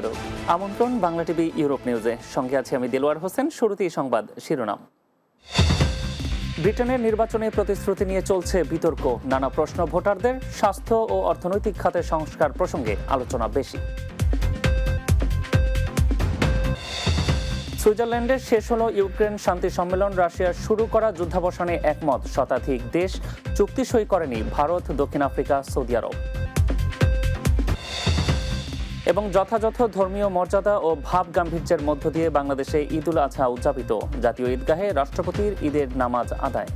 মুবারক আমন্ত্রণ Bangla TV Europe নিউজে। সঙ্গে আছে আমি দেলোয়ার হোসেন। শুরুতেই সংবাদ, শিরোনাম। ব্রিটেনের নির্বাচনে প্রতিশ্রুতি নিয়ে চলছে বিতর্ক। নানা প্রশ্ন ভোটারদের, স্বাস্থ্য ও অর্থনৈতিক খাতের সংস্কার প্রসঙ্গে আলোচনা বেশি। সুইজারল্যান্ডে শেষ হল ইউক্রেন শান্তি সম্মেলন। রাশিয়ার শুরু করা যুদ্ধাবসানে একমত। শতাধিক দেশ চুক্তি সই করেনি। ভারত, দক্ষিণ আফ্রিকা, সৌদি আরব। এবং যথাযথ ধর্মীয় মর্যাদা ও ভাব গাম্ভীর্যের মধ্য দিয়ে বাংলাদেশে ঈদুল আজহা উদযাপিত। জাতীয় ঈদগাহে রাষ্ট্রপতির ঈদের নামাজ আদায়।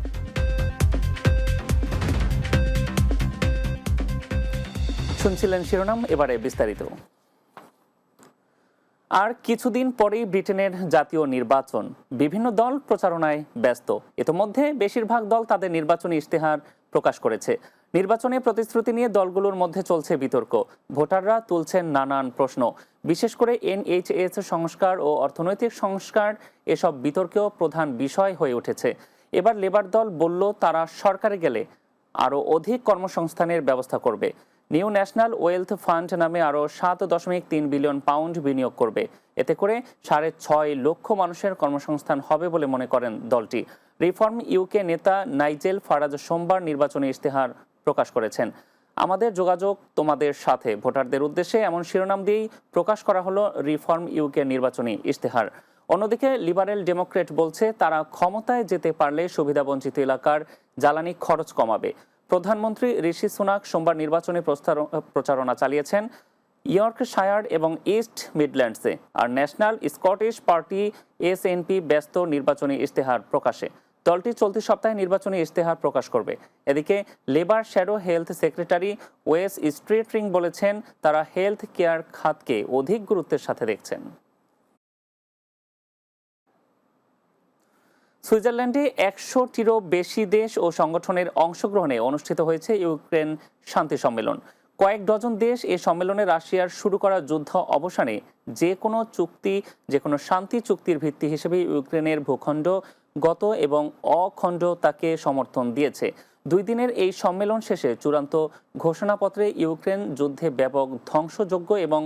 শুনছিলেন শিরোনাম, এবারে বিস্তারিত। আর কিছুদিন পরেই ব্রিটেনের জাতীয় নির্বাচন। বিভিন্ন দল প্রচারণায় ব্যস্ত। ইতোমধ্যে বেশিরভাগ দল তাদের নির্বাচনী ইশতেহার প্রকাশ করেছে। নির্বাচনে প্রতিশ্রুতি নিয়ে দলগুলোর মধ্যে চলছে বিতর্ক। ভোটাররা তুলছেন নানান প্রশ্ন। বিশেষ করে এনএইচএস সংস্কার ও অর্থনৈতিক সংস্কার এসব বিতর্কেও প্রধান বিষয় হয়ে উঠেছে। এবার লেবার দল বলল, তারা সরকারে গেলে আরও অধিক কর্মসংস্থানের ব্যবস্থা করবে। নিউ ন্যাশনাল ওয়েলথ ফান্ড নামে আরও সাত দশমিক তিন বিলিয়ন পাউন্ড বিনিয়োগ করবে। এতে করে সাড়ে ছয় লক্ষ মানুষের কর্মসংস্থান হবে বলে মনে করেন দলটি। রিফর্ম ইউকে নেতা নাইজেল ফারাজ সোমবার নির্বাচনী ইশতেহার প্রকাশ করেছেন। আমাদের যোগাযোগ তোমাদের সাথে। ভোটারদের উদ্দেশ্যে এমন শিরোনাম দিয়েই প্রকাশ করা হলো রিফর্ম ইউকে নির্বাচনী ইশতেহার। অন্যদিকে লিবারেল ডেমোক্রেট বলছে, তারা ক্ষমতায় যেতে পারলে সুবিধাবঞ্চিত এলাকার জ্বালানি খরচ কমাবে। প্রধানমন্ত্রী ঋষি সুনাক সোমবার নির্বাচনী প্রচারণা চালিয়েছেন ইয়র্কশায়ার এবং ইস্ট মিডল্যান্ডসে। আর ন্যাশনাল স্কটিশ পার্টি এসএনপি ব্যস্ত নির্বাচনী ইশতেহার প্রকাশে। দলটি চলতি সপ্তাহে নির্বাচনী ইশতেহার প্রকাশ করবে। এদিকে Labour shadow health secretary Wes Streeting বলেছেন, তারা হেলথ কেয়ার খাতকে অধিক গুরুত্বের সাথে দেখছেন। সুইজারল্যান্ডে একশোটিরও বেশি দেশ ও সংগঠনের অংশগ্রহণে অনুষ্ঠিত হয়েছে ইউক্রেন শান্তি সম্মেলন। কয়েক ডজন দেশ এ সম্মেলনে রাশিয়ার শুরু করা যুদ্ধ অবসানে যে কোনো চুক্তি, যে কোনো শান্তি চুক্তির ভিত্তি হিসেবে ইউক্রেনের ভূখণ্ড গত এবং অখণ্ডতাকে সমর্থন দিয়েছে। দুই দিনের এই সম্মেলন শেষে চূড়ান্ত ঘোষণাপত্রে ইউক্রেন যুদ্ধে ব্যাপক ধ্বংসযোগ্য এবং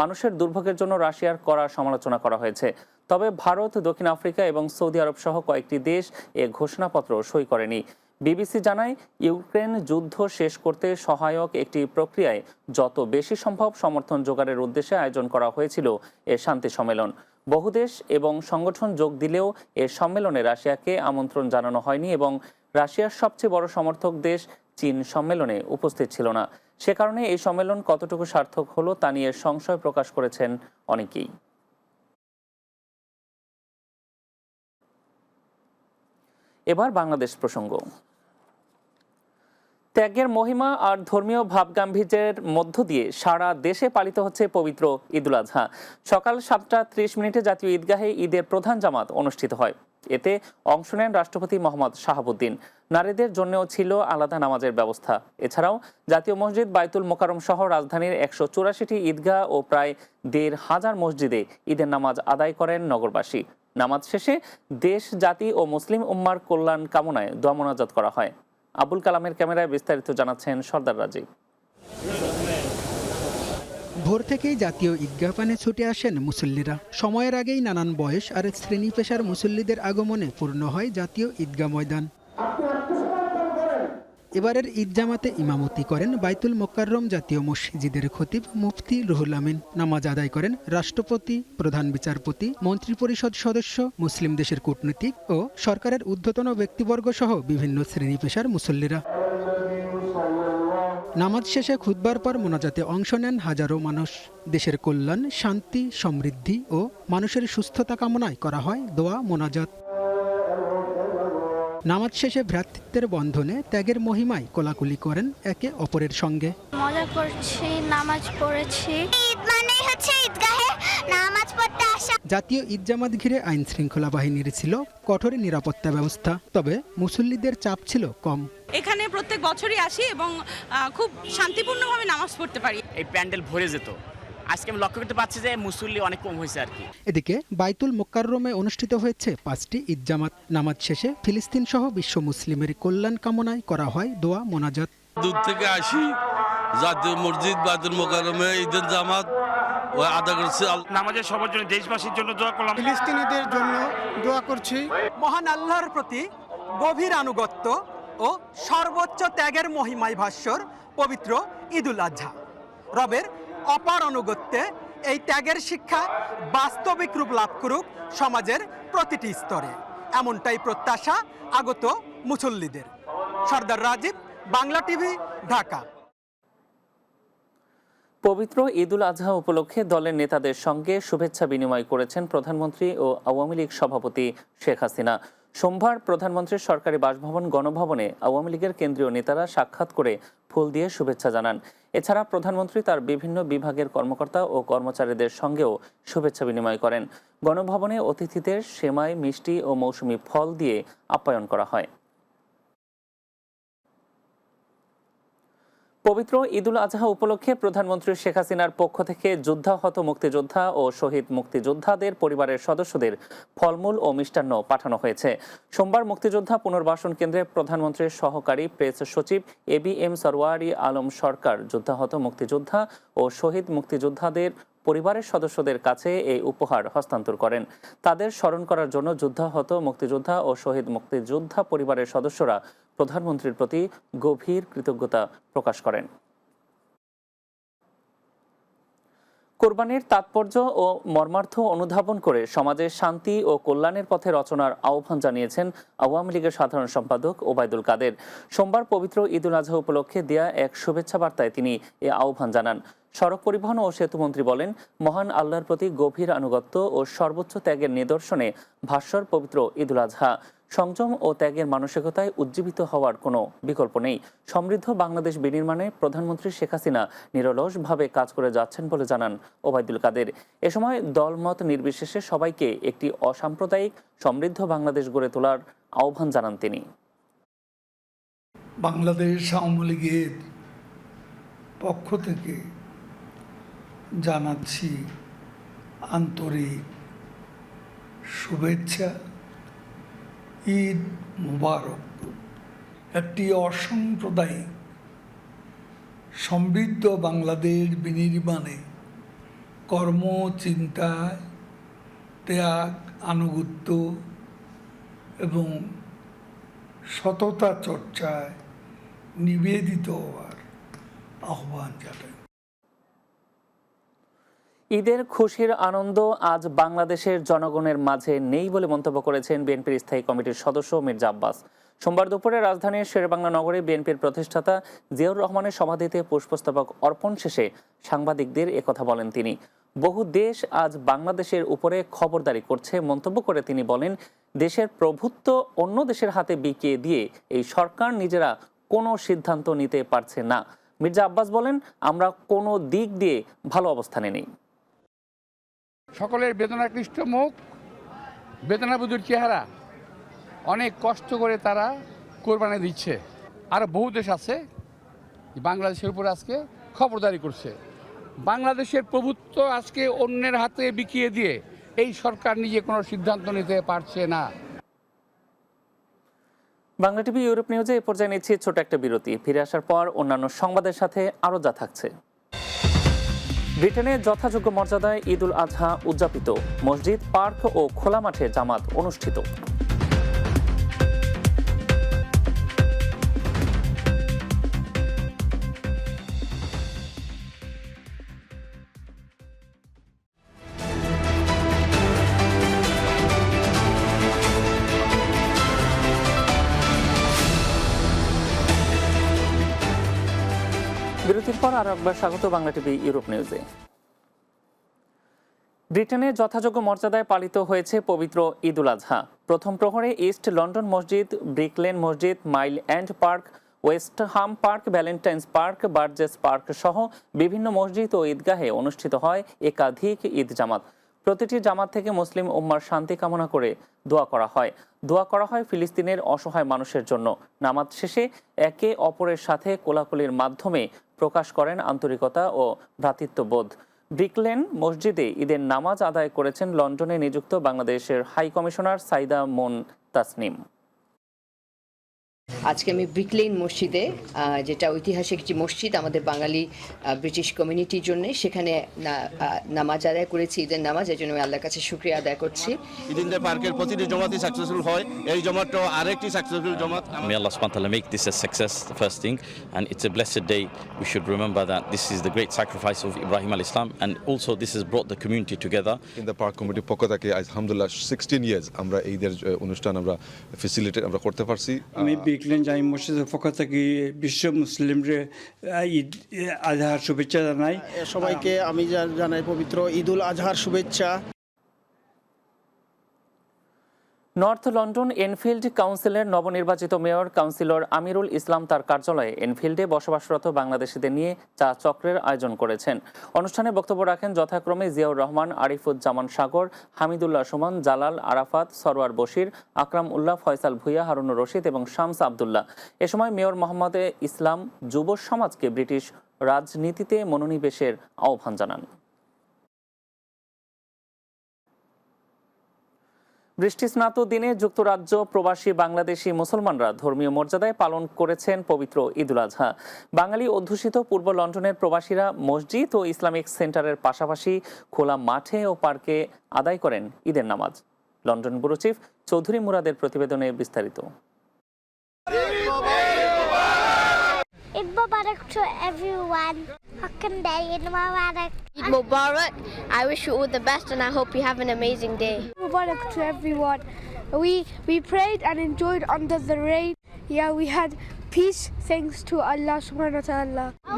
মানুষের দুর্ভোগের জন্য রাশিয়ার করা সমালোচনা করা হয়েছে। তবে ভারত, দক্ষিণ আফ্রিকা এবং সৌদি আরব সহ কয়েকটি দেশ এ ঘোষণাপত্র সই করেনি। বিবিসি জানায়, ইউক্রেন যুদ্ধ শেষ করতে সহায়ক একটি প্রক্রিয়ায় যত বেশি সম্ভব সমর্থন জোগাড়ের উদ্দেশ্যে আয়োজন করা হয়েছিল এ শান্তি সম্মেলন। বহু দেশ এবং সংগঠন যোগ দিলেও এ সম্মেলনে রাশিয়াকে আমন্ত্রণ জানানো হয়নি এবং রাশিয়ার সবচেয়ে বড় সমর্থক দেশ চীন সম্মেলনে উপস্থিত ছিল না। সে কারণে এই সম্মেলন কতটুকু সার্থক হলো তা নিয়ে সংশয় প্রকাশ করেছেন অনেকেই। এবার বাংলাদেশ প্রসঙ্গ। ত্যাগের মহিমা আর ধর্মীয় ভাবগাম্ভীর্যের মধ্য দিয়ে সারা দেশে পালিত হচ্ছে পবিত্র ঈদুল আজহা। সকাল সাতটা ত্রিশ মিনিটে জাতীয় ঈদগাহে ঈদের প্রধান জামাত অনুষ্ঠিত হয়। এতে অংশ নেন রাষ্ট্রপতি মোহাম্মদ শাহাবুদ্দিন। নারীদের জন্যও ছিল আলাদা নামাজের ব্যবস্থা। এছাড়াও জাতীয় মসজিদ বাইতুল মোকারম সহ রাজধানীর একশো চুরাশিটি ঈদগাহ ও প্রায় দেড় হাজার মসজিদে ঈদের নামাজ আদায় করেন নগরবাসী। নামাজ শেষে দেশ, জাতি ও মুসলিম উম্মার কল্যাণ কামনায় দোয়া মোনাজাত করা হয়। আবুল কালামের ক্যামেরায় বিস্তারিত জানাচ্ছেন সর্দার রাজীব। ভোর থেকেই জাতীয় ঈদগাহপানে ছুটে আসেন মুসল্লিরা। সময়ের আগেই নানান বয়স আর শ্রেণি পেশার মুসল্লিদের আগমনে পূর্ণ হয় জাতীয় ঈদগাহ ময়দান। এবারের ঈদ জামাতে ইমামতি করেন বাইতুল মোকাররম জাতীয় মসজিদের খতিব মুফতি রুহুল আমিন। নামাজ আদায় করেন রাষ্ট্রপতি, প্রধান বিচারপতি, মন্ত্রিপরিষদ সদস্য, মুসলিম দেশের কূটনীতিক ও সরকারের ঊর্ধ্বতন ব্যক্তিবর্গ সহ বিভিন্ন শ্রেণি পেশার মুসল্লিরা। নামাজ শেষে খুতবার পর মোনাজাতে অংশ নেন হাজারো মানুষ। দেশের কল্যাণ, শান্তি, সমৃদ্ধি ও মানুষের সুস্থতা কামনায় করা হয় দোয়া মোনাজাত। নামাজ শেষে ভ্রাতৃত্বের বন্ধনে ত্যাগের মহিমায় কোলাকুলি করেন একে অপরের সঙ্গে। মজা করছি নামাজ পড়েছি। ঈদ হচ্ছে ঈদগাহে নামাজ পড়তে আসা। জাতীয় ঈদ জামাত ঘিরে আইন শৃঙ্খলা বাহিনীর ছিল কঠোর নিরাপত্তা ব্যবস্থা তবে মুসল্লিদের চাপ ছিল কম। এখানে প্রত্যেক বছরই আসি এবং খুব শান্তিপূর্ণভাবে নামাজ পড়তে পারি। এই প্যান্ডেল ভরে যেত। আজকে আমি লক্ষ্য করতে পারছি যে মুসল্লি অনেক কম হয়েছে আর কি। এদিকে বাইতুল মোকাররমে অনুষ্ঠিত হয়েছে পাঁচটি ঈদ জামাত। নামাজ শেষে ফিলিস্তিন সহ বিশ্ব মুসলিমের কল্যাণ কামনায় করা হয় দোয়া মোনাজাত। দূর থেকে আসি জাতীয় মসজিদ বাদুল মোকারমে ঈদের জামাত। আদা করছে নামাজের সবার জন্য দেশবাসীর জন্য দোয়া করলাম। ফিলিস্তিনিদের জন্য দোয়া করছি। মহান আল্লাহর প্রতি গভীর আনুগত্য ও সর্বোচ্চ ত্যাগের মহিমায় ভাস্বর পবিত্র ঈদুল আজহা। রবের অপার অনুগত্যে এই ত্যাগের শিক্ষা বাস্তবিক রূপ লাভ করুক সমাজের প্রতিটি স্তরে। এমনটাই প্রত্যাশা আগত মুসল্লিদের। সর্দার রাজীব, বাংলা টিভি, ঢাকা। পবিত্র ঈদুল আজহা উপলক্ষে দলের নেতাদের সঙ্গে শুভেচ্ছা বিনিময় করেছেন প্রধানমন্ত্রী ও আওয়ামী লীগ সভাপতি শেখ হাসিনা। সোমবার প্রধানমন্ত্রীর সরকারি বাসভবন গণভবনে আওয়ামী লীগের কেন্দ্রীয় নেতারা সাক্ষাৎ করে ফুল দিয়ে শুভেচ্ছা জানান। এছাড়া প্রধানমন্ত্রী তার বিভিন্ন বিভাগের কর্মকর্তা ও কর্মচারীদের সঙ্গেও শুভেচ্ছা বিনিময় করেন। গণভবনে অতিথিদের সেমাই, মিষ্টি ও মৌসুমি ফল দিয়ে আপ্যায়ন করা হয়। পবিত্র ঈদুল আজহা উপলক্ষে প্রধানমন্ত্রী শেখ হাসিনার পক্ষ থেকে যুদ্ধাহত মুক্তিযোদ্ধা ও শহীদ মুক্তিযোদ্ধাদের পরিবারের সদস্যদের ফলমূল ও মিষ্টান্ন পাঠানো হয়েছে। সোমবার মুক্তিযোদ্ধা পুনর্বাসন কেন্দ্রে প্রধানমন্ত্রীর সহকারী প্রেস সচিব A B M Sarwari Alam Sarkar যুদ্ধাহত মুক্তিযোদ্ধা ও শহীদ মুক্তিযোদ্ধাদের পরিবারের সদস্যদের কাছে এই উপহার হস্তান্তর করেন। তাদের স্মরণ করার জন্য যুদ্ধাহত মুক্তিযোদ্ধা ও শহীদ মুক্তিযোদ্ধা পরিবারের সদস্যরা প্রধানমন্ত্রীর প্রতি গভীর কৃতজ্ঞতা প্রকাশ করেন। কোরবানির তাৎপর্য ও মর্মার্থ অনুধাবন করে সমাজে শান্তি ও কল্যাণের পথে রচনার আহ্বান জানিয়েছেন আওয়ামী লীগের সাধারণ সম্পাদক ওবায়দুল কাদের। সোমবার পবিত্র ঈদুল আজহা উপলক্ষে দেয়া এক শুভেচ্ছা বার্তায় তিনি এ আহ্বান জানান। সড়ক পরিবহন ও সেতুমন্ত্রী বলেন, মহান আল্লাহর প্রতি গভীর আনুগত্য ও সর্বোচ্চ ত্যাগের নিদর্শনে ভাস্বর পবিত্র ঈদুল আজহা। সংযম ও ত্যাগের মানসিকতায় উজ্জীবিত হওয়ার কোনো বিকল্প নেই। সমৃদ্ধ বাংলাদেশ বিনির্মাণে প্রধানমন্ত্রী শেখ হাসিনা নিরলসভাবে কাজ করে যাচ্ছেন বলে জানান ওবায়দুল কাদের। এ সময় দলমত নির্বিশেষে সবাইকে একটি অসাম্প্রদায়িক, সমৃদ্ধ বাংলাদেশ গড়ে তোলার আহ্বান জানান তিনি। বাংলাদেশ আওয়ামী লীগের পক্ষ থেকে জানাচ্ছি আন্তরিক শুভেচ্ছা। ঈদ মুবারক, একটি অসাম্প্রদায়িক, সমৃদ্ধ বাংলাদেশ বিনির্মাণে কর্ম চিন্তায় ত্যাগ, আনুগত্য এবং সততা চর্চায় নিবেদিত হওয়ার আহ্বান জানাই। ঈদের খুশির আনন্দ আজ বাংলাদেশের জনগণের মাঝে নেই বলে মন্তব্য করেছেন বিএনপির স্থায়ী কমিটির সদস্য মির্জা আব্বাস। সোমবার দুপুরে রাজধানীর শেরেবাংলা নগরে বিএনপির প্রতিষ্ঠাতা জিয়াউর রহমানের সমাধিতে পুষ্পস্তবক অর্পণ শেষে সাংবাদিকদের একথা বলেন তিনি। বহু দেশ আজ বাংলাদেশের উপরে খবরদারি করছে, মন্তব্য করে তিনি বলেন, দেশের প্রভুত্ব অন্য দেশের হাতে বিকিয়ে দিয়ে এই সরকার নিজেরা কোনো সিদ্ধান্ত নিতে পারছে না। মির্জা আব্বাস বলেন, আমরা কোনো দিক দিয়ে ভালো অবস্থানে নেই। সকলের বেদনাকৃষ্ট মুখ, বেদনাবুদুর চেহারা। অনেক কষ্ট করে তারা কোরবানি দিচ্ছে। আর বহু দেশ আছে বাংলাদেশের উপর আজকে খবরদারি করছে। বাংলাদেশের প্রভুত্ব আজকে অন্যের হাতে বিকিয়ে দিয়ে এই সরকার নিজে কোনো সিদ্ধান্ত নিতে পারছে না। বাংলা টিভি ইউরোপ নিউজে এ পর্যায়ে নিচ্ছি ছোট একটা বিরতি। ফিরে আসার পর অন্যান্য সংবাদের সাথে আরও যা থাকছে। ব্রিটেনে যথাযোগ্য মর্যাদায় ঈদ উল আজহা উদযাপিত মসজিদ পার্ক ও খোলা মাঠে জামাত অনুষ্ঠিত। আরও স্বাগত বাংলা টিভি ইউরোপ নিউজে। ব্রিটেনে যথাযোগ্য মর্যাদায় পালিত হয়েছে পবিত্র ঈদ উল আজহা। প্রথম প্রহরে ইস্ট লন্ডন মসজিদ, ব্রিকলেন মসজিদ, Mile End park, West Ham park, Valentines park, Burgess park সহ বিভিন্ন মসজিদ ও ঈদগাহে অনুষ্ঠিত হয় একাধিক ঈদ জামাত। প্রতিটি জামাত থেকে মুসলিম উম্মার শান্তি কামনা করে দোয়া করা হয়। দোয়া করা হয় ফিলিস্তিনের অসহায় মানুষের জন্য। নামাজ শেষে একে অপরের সাথে কোলাকুলির মাধ্যমে প্রকাশ করেন আন্তরিকতা ও ভ্রাতৃত্ববোধ। ব্রিকলেন মসজিদে ঈদের নামাজ আদায় করেছেন লন্ডনে নিযুক্ত বাংলাদেশের হাই কমিশনার সাইদা মুন তাসনিম। আজকে আমি ব্রিকলেন মসজিদে যেটা ঐতিহাসিক একটি মসজিদ আমাদের বাঙালি ব্রিটিশ কমিউনিটির জন্য সেখানে না- নামাজ আদায় করেছি ঈদের নামাজ এই জন্য আমি আল্লাহর কাছে শুক্রিয়া আদায় করছি ইদিনদের পার্কের প্রতিটি জমাতই সাকসেসফুল হয় এই জমাটও আরেকটি সাকসেসফুল জমাত May Allah subhanahu wa ta'ala make this a success, the first thing, and it's a blessed day. We should remember that this is the great sacrifice of Ibrahim al Islam, and also this has brought the community together. কিন্তু park কমিটির পক্ষ থেকে আলহামদুলিল্লাহ sixteen years আমরা ঈদের অনুষ্ঠান আমরা facilitate আমরা করতে পারছি আমি যে আমি মসজিদের পক্ষ থেকে বিশ্ব মুসলিমরে ঈদ আজহার শুভেচ্ছা জানাই সবাইকে আমি জানাই পবিত্র ঈদুল আজহার শুভেচ্ছা। নর্থ লন্ডন এনফিল্ড কাউন্সিলের নবনির্বাচিত মেয়র কাউন্সিলর আমিরুল ইসলাম তার কার্যালয়ে এনফিল্ডে বসবাসরত বাংলাদেশিদের নিয়ে চা চক্রের আয়োজন করেছেন। অনুষ্ঠানে বক্তব্য রাখেন যথাক্রমে জিয়াউর রহমান, আরিফুজ্জামান সাগর, হামিদুল্লাহ সুমন, জালাল আরাফাত সরোয়ার বশির, আকরাম উল্লাহ, ফয়সাল ভুইয়া হারুনুর রশিদ এবং শামস আবদুল্লাহ। এ সময় মেয়র মোহাম্মদ ইসলাম যুব সমাজকে ব্রিটিশ রাজনীতিতে মনোনিবেশের আহ্বান জানান। বৃষ্টিস্নাত দিনে যুক্তরাজ্য, প্রবাসী বাংলাদেশি মুসলমানরা ধর্মীয় মর্যাদায় পালন করেছেন পবিত্র ঈদুল আজহা। বাঙালি অধ্যুষিত পূর্ব লন্ডনের প্রবাসীরা মসজিদ ও ইসলামিক সেন্টারের পাশাপাশি খোলা মাঠে ও পার্কে আদায় করেন ঈদের নামাজ। লন্ডন ব্যুরো চিফ চৌধুরী মুরাদের প্রতিবেদনে বিস্তারিত। Mubarak to everyone. Hakan Day Eid Mubarak. Eid Mubarak. I wish you all the best and I hope you have an amazing day. Mubarak to everyone. We we prayed and enjoyed under the rain. Yeah, we had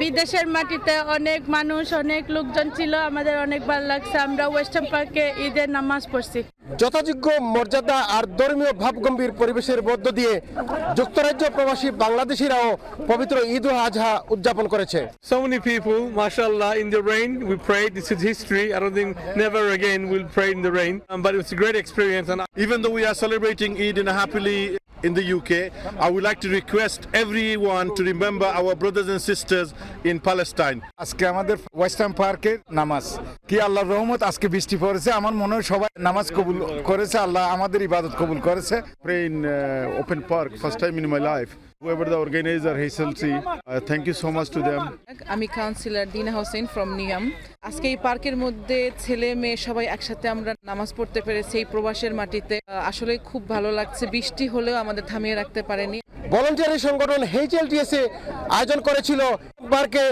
বিদেশের মাটিতে অনেক মানুষ অনেক লোকজন ছিল আমাদের অনেক ভালো লাগছে। আমরা ওয়েস্টার্ন পার্কে ঈদের নামাজ পড়ছি। যথাযোগ্য মর্যাদা আর ধর্মীয় ভাবগম্ভীর পরিবেশের মধ্য দিয়ে যুক্তরাজ্য প্রবাসী বাংলাদেশিরাও পবিত্র ঈদ উল আজহা উদযাপন করেছে। So many people in the rain we pray this is history I don't think never again even the celebrating Eid in in the UK, I would like to request everyone to remember our brothers and sisters in Palestine. আজকে আমাদের western পার্কের নামাজ কি আল্লাহর রহমত আজকে বৃষ্টি পড়েছে আমার মনে হয় সবাই নামাজ কবুল করেছে আল্লাহ আমাদের ইবাদত কবুল করেছে Pray in uh, open park, first time in my life. Whoever the organizer, HLC, uh, thank you so much to them. আমি councillor Dina Hossain from Newham আজকে এই পার্কের মধ্যে ছেলে মেয়ে সবাই একসাথে আমরা নামাজ পড়তে পেরেছি এই প্রবাসের মাটিতে। আসলে খুব ভালো লাগছে বৃষ্টি হলেও আমাদের থামিয়ে রাখতে পারেনি। ভলেন্টিয়ারি সংগঠন এইচএলটিএসএ আয়োজন করেছিল। পার্কে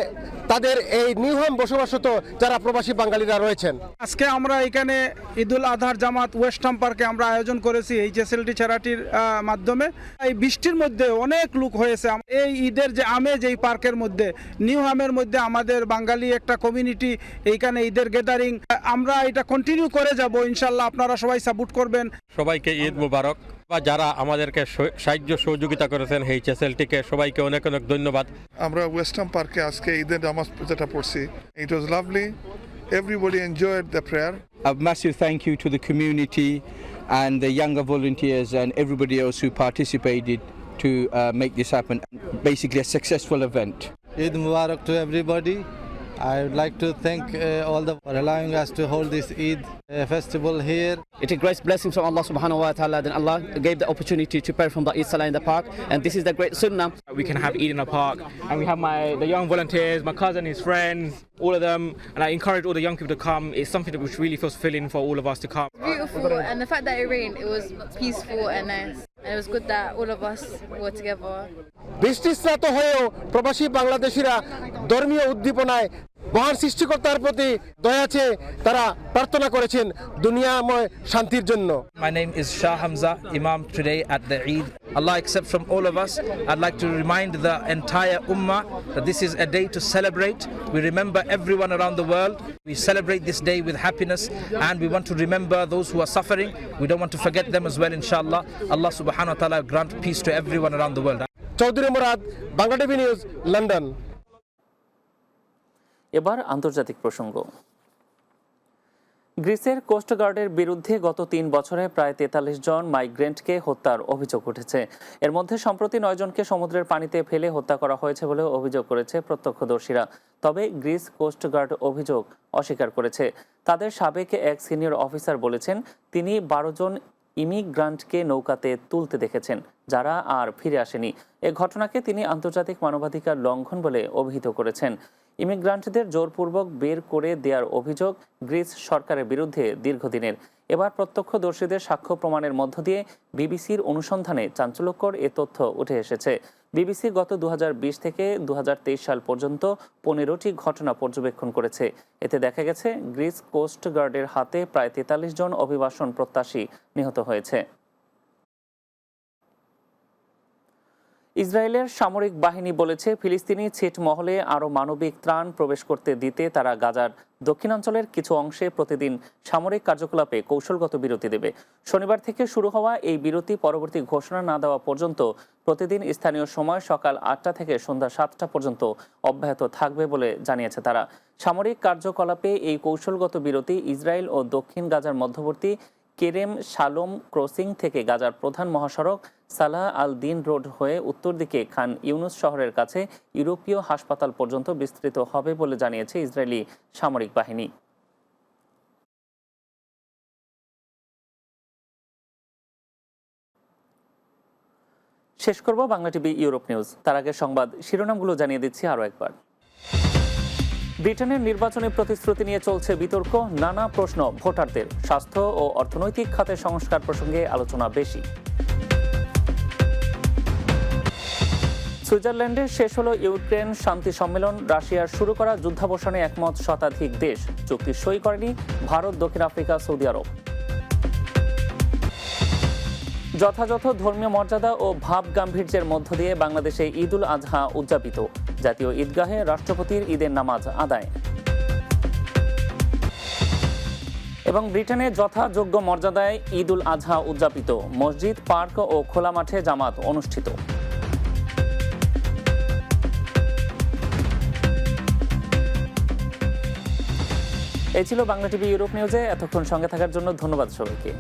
তাদের এই নিউহাম বসবাসত যারা প্রবাসী বাঙালিরা রয়েছেন। আজকে আমরা এখানে ঈদুল আজহার জামাত ওয়েস্টার্ন পার্কে আমরা আয়োজন করেছি এই জেসেলটি চ্যারিটির আহ, মাধ্যমে। এই বৃষ্টির মধ্যে অনেক লোক হয়েছে। আম- এই ঈদের যে আমেজ এই পার্কের মধ্যে নিউ হামের মধ্যে আমাদের বাঙালি একটা কমিউনিটি এইখানে ঈদের গ্যাদারিং আমরা এটা কন্টিনিউ করে যাব ইনশাল্লাহ আপনারা সবাই সাপোর্ট করবেন। সবাইকে ঈদ মুবারক। বা যারা আমাদেরকে সাহায্য সহযোগিতা করেছেন এইচএসএলটিকে সবাইকে অনেক অনেক ধন্যবাদ। আমরা ওয়েস্টার্ন পার্কে আজকে ঈদের নামাজ যেটা পড়ছি it was lovely everybody enjoyed the prayer A massive thank you to the community and the younger volunteers and everybody else who participated to uh, make this happen. Basically, a successful event. Eid Mubarak to everybody. I would like to thank uh, all the for allowing us to hold this Eid uh, festival here. It's a great blessing from Allah subhanahu wa ta'ala. Then Allah gave the opportunity to perform the Eid Salah in the park. And this is the great sunnah. We can have Eid in the park, and we have my the young volunteers, my cousin, his friends, all of them, and I encourage all the young people to come. It's something which really feels fulfilling for all of us to come. Beautiful and the fact that it rained, it was peaceful and nice. And it was good that all of us were together. বৃষ্টিস্নাত হয়েও প্রবাসী বাংলাদেশিরা ধর্মীয় উদ্দীপনায় মহান সৃষ্টিকর্তার প্রতি দয়াছে তারা প্রার্থনা করেছেন দুনিয়াময় শান্তির জন্য My name is Shah Hamza, Imam today at the Eid. Allah accept from all of us. I'd like to remind the entire Ummah that this is a day to celebrate. We remember everyone around the world. We celebrate this day with happiness and we want to remember those who are suffering. We don't want to forget them as well, inshallah. Allah subhanahu wa ta'ala grant peace to everyone around the world. Chowdhury Murad Bangla TV news London এবার আন্তর্জাতিক প্রসঙ্গ। গ্রিসের কোস্টগার্ডের বিরুদ্ধে গত তিন বছরে প্রায় তেতাল্লিশ জন মাইগ্রেন্টকে হত্যার অভিযোগ উঠেছে। এর মধ্যে সম্প্রতি নয় জনকে সমুদ্রের পানিতে ফেলে হত্যা করা হয়েছে বলে অভিযোগ করেছে প্রত্যক্ষদর্শীরা। তবে গ্রিস কোস্টগার্ড অভিযোগ অস্বীকার করেছে। তাদের সাবেক এক সিনিয়র অফিসার বলেছেন, তিনি বারো জন ইমিগ্রান্টকে নৌকাতে তুলতে দেখেছেন, যারা আর ফিরে আসেনি। এ ঘটনাকে তিনি আন্তর্জাতিক মানবাধিকার লঙ্ঘন বলে অভিহিত করেছেন। ইমিগ্রান্টদের জোরপূর্বক বের করে দেওয়ার অভিযোগ গ্রিস সরকারের বিরুদ্ধে দীর্ঘদিনের। এবার প্রত্যক্ষদর্শীদের সাক্ষ্য প্রমাণের মধ্য দিয়ে বিবিসির অনুসন্ধানে চাঞ্চল্যকর এ তথ্য উঠে এসেছে। বিবিসি গত দু হাজার বিশ থেকে দু হাজার তেইশ সাল পর্যন্ত পনেরোটি ঘটনা পর্যবেক্ষণ করেছে। এতে দেখা গেছে, গ্রিস কোস্ট গার্ডের হাতে প্রায় তেতাল্লিশ জন অভিবাসন প্রত্যাশী নিহত হয়েছে। ইসরায়েলের সামরিক বাহিনী বলেছে ফিলিস্তিনি ছিটমহলে আরও মানবিক ত্রাণ প্রবেশ করতে দিতে তারা গাজার দক্ষিণাঞ্চলের কিছু অংশে প্রতিদিন সামরিক কার্যকলাপে কৌশলগত বিরতি দেবে। শনিবার থেকে শুরু হওয়া এই বিরতি পরবর্তী ঘোষণা না দেওয়া পর্যন্ত প্রতিদিন স্থানীয় সময় সকাল আটটা থেকে সন্ধ্যা সাতটা পর্যন্ত অব্যাহত থাকবে বলে জানিয়েছে তারা। সামরিক কার্যকলাপে এই কৌশলগত বিরতি ইসরায়েল ও দক্ষিণ গাজার মধ্যবর্তী কেরেম শালোম ক্রসিং থেকে গাজার প্রধান মহাসড়ক সালাহ আল দিন রোড হয়ে উত্তর দিকে খান ইউনুস শহরের কাছে ইউরোপীয় হাসপাতাল পর্যন্ত বিস্তৃত হবে বলে জানিয়েছে ইসরায়েলি সামরিক বাহিনী। শেষ করব বাংলা টিভি ইউরোপ নিউজ। তার আগে সংবাদ শিরোনামগুলো জানিয়ে দিচ্ছি আরও একবার। ব্রিটেনের নির্বাচনী প্রতিশ্রুতি নিয়ে চলছে বিতর্ক, নানা প্রশ্ন ভোটারদের। স্বাস্থ্য ও অর্থনৈতিক খাতে সংস্কার প্রসঙ্গে আলোচনা বেশি। সুইজারল্যান্ডে শেষ হলো ইউক্রেন শান্তি সম্মেলন। রাশিয়ার শুরু করা যুদ্ধাবসানে একমত শতাধিক দেশ। চুক্তি সই করেনি ভারত, দক্ষিণ আফ্রিকা, সৌদি আরব। যথাযথ ধর্মীয় মর্যাদা ও ভাব গাম্ভীর্যের মধ্য দিয়ে বাংলাদেশে ঈদ উল আজহা উদযাপিত। জাতীয় ঈদগাহে রাষ্ট্রপতির ঈদের নামাজ আদায়। এবং ব্রিটেনে যথাযোগ্য মর্যাদায় ঈদ উল আজহা উদযাপিত। মসজিদ, পার্ক ও খোলা মাঠে জামাত অনুষ্ঠিত। এই ছিল বাংলা টিভি ইউরোপ নিউজে। এতক্ষণ সঙ্গে থাকার জন্য ধন্যবাদ সবাইকে।